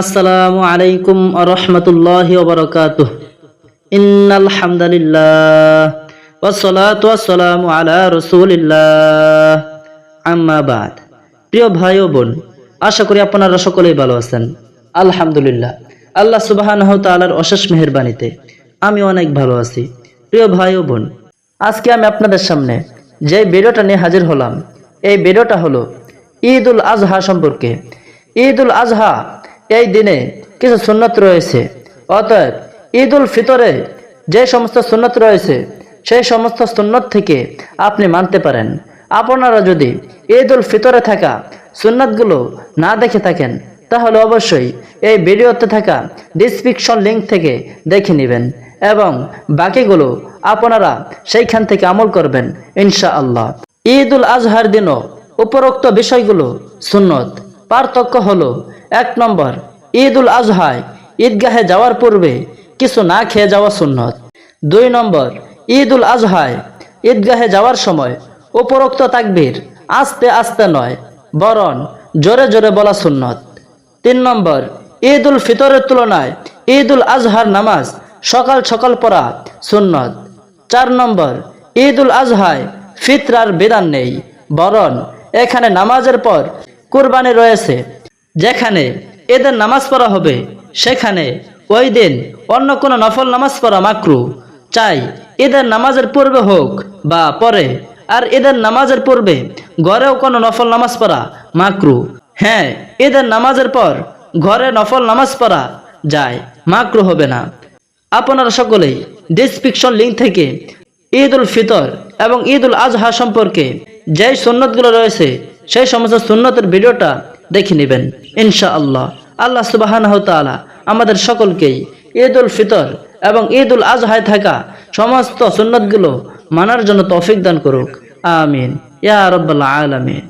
আসসালামু আলাইকুম আরহামতুল্লাহ ওবরকাতুহ ইন্নাল হামদালিল্লাহ ওয়াসসালাতু ওয়াসসালামু আলা রাসূলিল্লাহ। আম্মা বাদ। প্রিয় ভাই ও বোন, আশা করি আপনারা সকলেই ভালো আছেন। আলহামদুলিল্লাহ। আল্লাহ সুবহানাহু ওয়া তাআলার অশেষ মেহেরবানিতে আমি অনেক ভালো আছি। প্রিয় ভাই ও বোন, আজকে আমি আপনাদের সামনে যে ভিডিওটা নিয়ে হাজির হলাম, এই ভিডিওটা হলো ঈদ উল আজহা সম্পর্কে। ঈদ উল আজহা এই দিনে কিছু সুন্নত রয়েছে। অতএব ঈদ উল ফিতরে যে সমস্ত সুন্নত রয়েছে, সেই সমস্ত সুন্নত থেকে আপনি মানতে পারেন। আপনারা যদি ঈদ উল ফিতরে থাকা সুন্নতগুলো না দেখে থাকেন, তাহলে অবশ্যই এই ভিডিওতে থাকা ডিসক্রিপশন লিঙ্ক থেকে দেখে নেবেন এবং বাকিগুলো আপনারা সেইখান থেকে আমল করবেন ইনশা আল্লাহ ঈদ উল আজহার দিনও উপরোক্ত বিষয়গুলো সুন্নত। পার্থক্য হলো এক নম্বর ঈদ উল আজহায়, ঈদগাহে যাওয়ার পূর্বে কিছু না খেয়ে যাওয়া সুন্নত। দুই নম্বর ঈদ উল আজহায়, ঈদগাহে যাওয়ার সময় উপরোক্ত তাকবীর আস্তে আস্তে নয়, বরং জোরে জোরে বলা সুন্নত। তিন নম্বর ঈদ উল ফিতরের তুলনায় ঈদ উল আজহার নামাজ সকাল সকাল পড়া সুন্নত। চার নম্বর ঈদ উল আজহায় ফিতরার বিধান নেই, বরং এখানে নামাজের পর কুরবানি রয়েছে যেখানে এদের নামাজ পড়া হবে, সেখানে ওই দিন অন্য কোনো নফল নামাজ পড়া মাকরু। চাই ঈদের নামাজের পূর্বে হোক বা পরে, আর এদের নামাজের পূর্বে ঘরেও কোনো নফল নামাজ পড়া মাকরু। হ্যাঁ ঈদের নামাজের পর ঘরে নফল নামাজ পড়া যায়, মাকরু হবে না। আপনারা সকলেই ডিসক্রিপশন লিঙ্ক থেকে ঈদ উল ফিতর এবং ঈদ উল আজহা সম্পর্কে যেই সুন্নতগুলো রয়েছে, সেই সমস্ত সুন্নতের ভিডিওটা দেখে নেবেন ইনশা আল্লাহ আল্লাহ সুবাহান তাআলা আমাদের সকলকেই ঈদ উল ফিতর এবং ঈদ উল আজহায় থাকা সমস্ত সুন্নতগুলো মানার জন্য তৌফিক দান করুক। আমিন। ইয়া রব্বাল আলামিন।